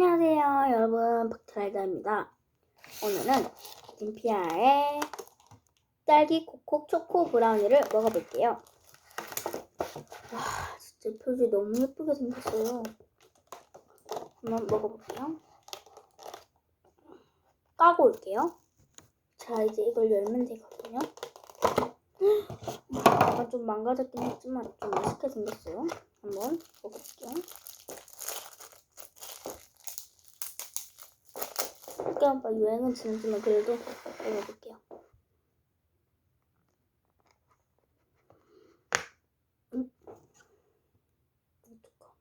안녕하세요, 여러분. 박트라이더입니다. 오늘은 림피아의 딸기 코코 초코 브라우니를 먹어볼게요. 와, 진짜 표지 너무 예쁘게 생겼어요. 한번 먹어볼게요. 까고 올게요. 자, 이제 이걸 열면 되거든요. 약간 좀 망가졌긴 했지만 좀 맛있게 생겼어요. 한번 먹어볼게요. 그래도 먹어볼게요. 음. 어떡하.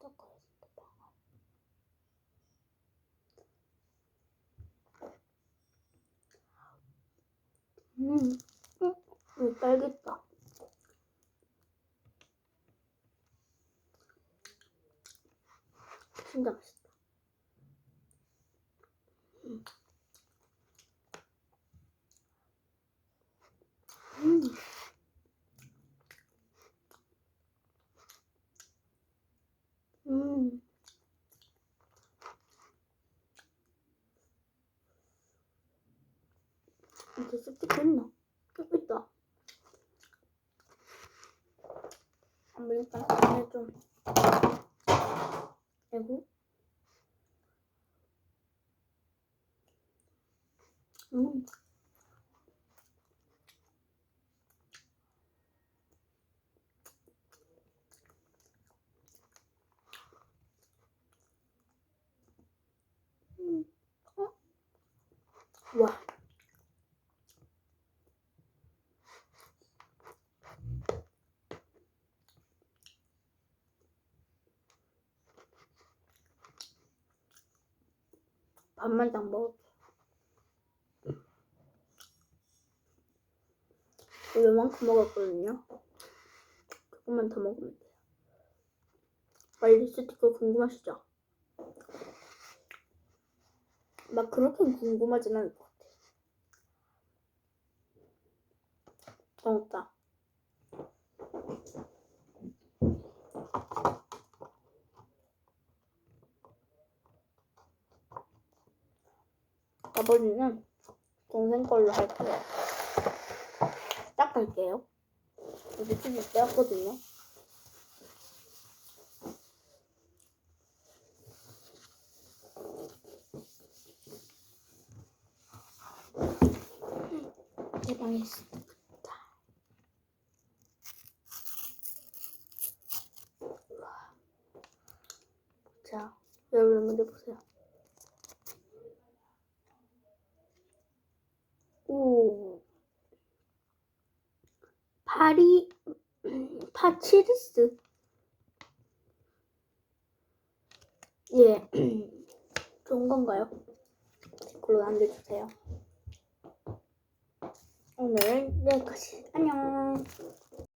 닦아야 된다, 방아. 음, 음, 음, 딸기다. 진짜 맛있다. 음. 음. 이제 습득 했나? 습득 있다. 한번 일단 간을 좀. 아이고. 음. 음. 어? 와. 밥만 딱 먹을게. 요만큼 먹었거든요. 조금만 더 먹으면 돼요. 빨리 스티커 궁금하시죠? 막 그렇게 궁금하진 않을 것 같아. 어, 없다. 아버지는 동생 걸로 할게요. 딱. 이제 치즈 떼었거든요. 있습니다. 자, 여러분 먼저 보세요. 오. 파리 파치리스 예 좋은 건가요? 댓글로 남겨주세요. 오늘 여기까지 안녕.